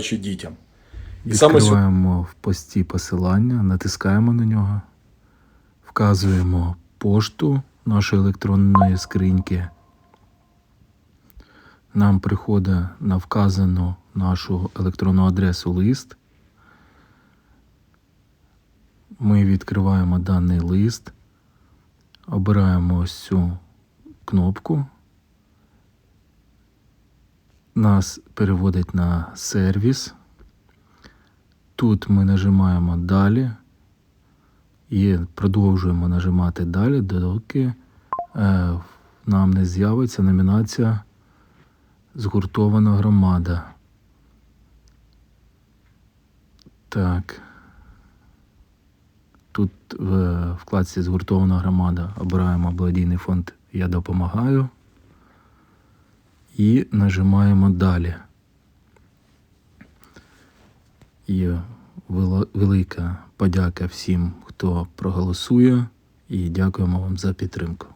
дітям. І Відкриваємо в пості посилання, натискаємо на нього, вказуємо пошту нашої електронної скриньки. Нам приходить на вказану нашу електронну адресу лист. Ми відкриваємо даний лист, обираємо ось цю кнопку. Нас переводить на сервіс. Тут ми нажимаємо далі і продовжуємо нажимати далі, доки е, нам не з'явиться номінація Згуртована громада. Так. Тут в вкладці Згуртована громада обираємо благодійний фонд Я допомагаю і нажимаємо далі. І велика подяка всім, хто проголосує, і дякуємо вам за підтримку.